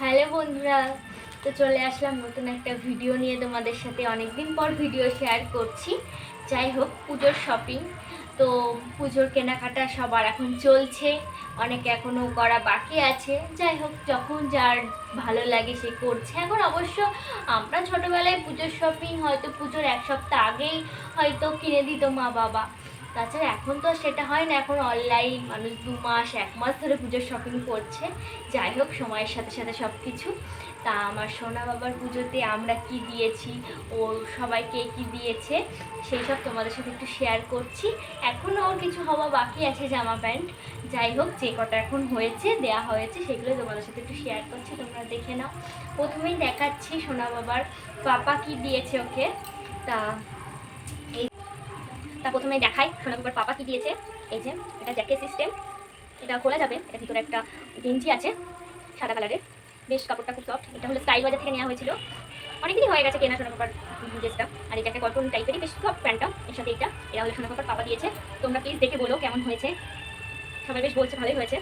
Hello বন্ধুরা, তো চলে আসলাম নতুন একটা ভিডিও নিয়ে তোমাদের সাথে। অনেকদিন পর ভিডিও শেয়ার করছি। যাই হোক, পুজোর শপিং তো পুজোর কেনাকাটা সবার এখন চলছে। অনেকে এখনও করা বাকি আছে। যাই হোক, যখন যার ভালো লাগে সে করছে। এখন অবশ্য আমরা ছোটোবেলায় পুজোর শপিং হয়তো পুজোর এক সপ্তাহ আগেই হয়তো কিনে দিত মা বাবা। তাছাড়া এখন তো সেটা হয় না, এখন অনলাইন মানুষ দু মাস, এক মাস ধরে পুজোর শপিং করছে। যাই হোক, সময়ের সাথে সাথে সব কিছু তা আমার সোনা বাবার পুজোতে আমরা কি দিয়েছি, ও সবাইকে কি দিয়েছে, সেই সব তোমাদের সাথে একটু শেয়ার করছি। এখনও ওর কিছু হওয়া বাকি আছে জামা প্যান্ট। যাই হোক, যে কটা এখন হয়েছে, দেয়া হয়েছে, সেগুলো তোমাদের সাথে একটু শেয়ার করছি, তোমরা দেখে নাও। প্রথমেই দেখাচ্ছি সোনা বাবার পাপা কি দিয়েছে ওকে। তা তা প্রথমে দেখাই। সোনা বাবার পাপা কি দিয়েছে? এই যে, এটা জ্যাকেট সিস্টেম এটা খোলা যাবে। এটা ভিতরে একটা গেঞ্জি আছে, সাদা কালারের বেশ, কাপড়টা খুব সফট এটা হলো স্টাইল বাজার থেকে নেওয়া হয়েছিল। অনেকদিনই হয়ে গেছে কেনা সোনা পাপার ড্রেসটা আর এটা একটা কটন টাইপেরই বেশ সফট প্যান্টটা এর সাথে এটা। এটা হলো সোনা পাপার পাপা দিয়েছে। তোমরা প্লিজ দেখে বলো কেমন হয়েছে। সবাই বেশ বলছে ভালোই হয়েছে।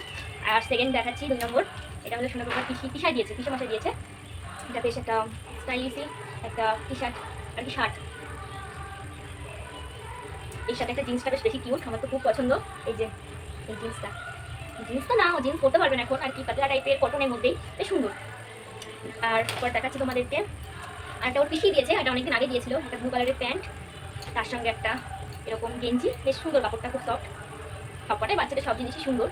আর সেকেন্ড দেখাচ্ছি দুই নম্বর। এটা হলো সোনা পাপার পিসি পিসাই দিয়েছে, পিসে মশাই দিয়েছে। এটা বেশ একটা স্টাইলিশি একটা টি শার্ট আর কি শার্ট এর সাথে একটা জিন্সটা বেশ বেশি কিউট আমার তো খুব পছন্দ। এই যে, এই জিন্সটা জিন্স তো না, ও জিন্স পরতে পারবে না এখন, আর কি পাতলা টাইপের কটনের মধ্যেই, বেশ সুন্দর। আর পর দেখাচ্ছি তোমাদেরকে। আর একটা ওর পিছিয়ে দিয়েছে, এটা অনেকদিন আগে দিয়েছিল, একটা ব্লু কালারের প্যান্ট। তার সঙ্গে একটা এরকম গেঞ্জি, বেশ সুন্দর কাপড়টা, খুব সফট সবকটাই বাচ্চাদের সব জিনিসই সুন্দর।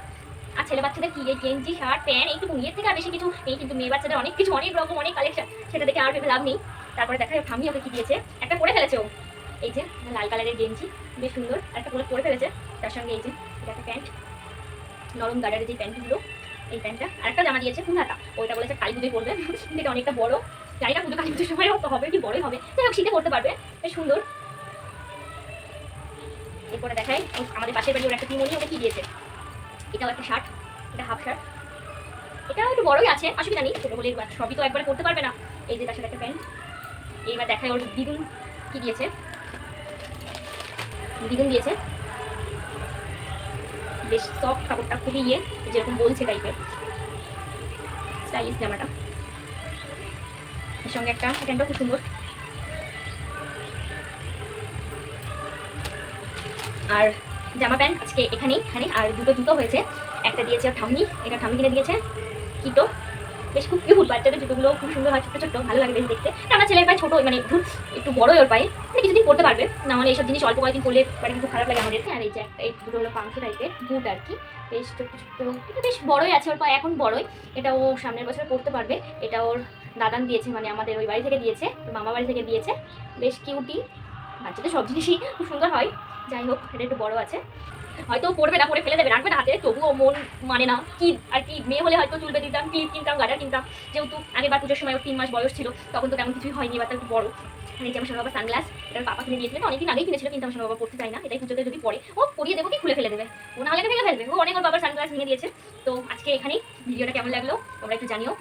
আর ছেলে বাচ্চাদের কি, এই গেঞ্জি, শার্ট, প্যান্ট এইটুকু মেয়ের থেকে আর বেশি কিছু নেই, কিন্তু মেয়ে বাচ্চাদের অনেক কিছু, অনেক রকম, অনেক কালেকশন সেটা দেখে আর ভেবে লাভ নেই। তারপরে দেখা যায় ঠামি ওকে কি দিয়েছে? একটা পরে ফেলেছে ও। এই যে, লাল কালারের গেঞ্জি, বেশ সুন্দর। আর একটা পরে পরে ফেলেছে, তার সঙ্গে এই যে, এটা একটা প্যান্ট, নরম গার্ডারের যে প্যান্টগুলো, এই প্যান্টটা। আর একটা জামা দিয়েছে হাতা ওইটা বলেছে কালী পুজোয় পরবে। এটা অনেকটা বড়। জানি না পুজো কালী পুজোর সময় হবে কি বড়ই হবে। যাই হোক, শীতে পড়তে পারবে। বেশ সুন্দর। এরপরে দেখাই আমাদের পাশের বাড়ি ওর একটা তিমনি ওকে কি দিয়েছে? এটাও একটা শার্ট এটা হাফ শার্ট এটাও একটু বড়ই আছে, অসুবিধা নেই। ছোটো বলে সবই তো একবারে করতে পারবে না। এই যে, তার সাথে একটা প্যান্ট। এইবার দেখাই ওর দ্বিগুণ কি দিয়েছে। দ্বিগুণ দিয়েছে। বেশ সফট কাপড়টা, খুবই ইয়ে যেরকম বলছে টাইপের স্টাইলিশ জামাটা। এর সঙ্গে একটা প্যান্টও খুব সুন্দর। আর জামা প্যান্ট আজকে এখানেই এখানে আর দুটো দুটো হয়েছে। একটা দিয়েছে ঠাম্মি, এটা ঠাম্মি কিনে দিয়েছে, কিটো। বেশ খুব কিউট বাচ্চাদের জুতোগুলো খুব সুন্দর হয় ছোটো ছোটো ভালো লাগে বেশ দেখতে। আমার ছেলের পায়ে ছোটো মানে একটু একটু বড়ই ওর পায়ে মানে কিছুদিন পড়তে পারবে, না হলে এইসব জিনিস অল্প কয়েকদিন করলে মানে খুব খারাপ লাগে আমাদের। আর এই যে একটা, এই দুটো হলো পাঁচশো টাইপের বুট আর কি, বেশ ছোটো ছোটো এটা বেশ বড়ই আছে ওর পায়ে, এখন বড়ই। এটা ও সামনের বছর পড়তে পারবে, এটা ওর দাদান দিয়েছে মানে আমাদের ওই বাড়ি থেকে দিয়েছে মামা বাড়ি থেকে দিয়েছে, বেশ কিউটি বাচ্চাদের সব জিনিসই খুব সুন্দর হয়, যাই হোক, এটা একটু বড় আছে। হয়তো পড়বে না পরে ফেলে দেবে, রাখবে না হাতে, তবুও মন মানে না। কি আর কি, মেয়ে হলে হয়তো চুলবে, দিতাম, ক্লিপ কিনতাম গাডার কিনতাম। যেহেতু আগের পুজোর সময় তিন মাস বয়স ছিল, তখন তো তেমন কিছুই হয়নি, এবার তো একটু বড়। যে আমার বাবা সানগ্লাস এটা পাপা কিনে দিয়েছিলেন অনেকদিন আগেই কিনেছিল, কিন্তু আমার বাবা পড়তে চাই না, এটাই পুজোতে যদি পড়ে, ও পরিয়ে দেবো কি, খুলে ফেলে দেবে। ও না হলে ভেঙে ফেলবে, ও অনেক ওর বাবার সানগ্লাস নিয়ে দিয়েছে। তো আজকে এখানেই, ভিডিওটা কেমন লাগল, তোমরা একটু জানিও।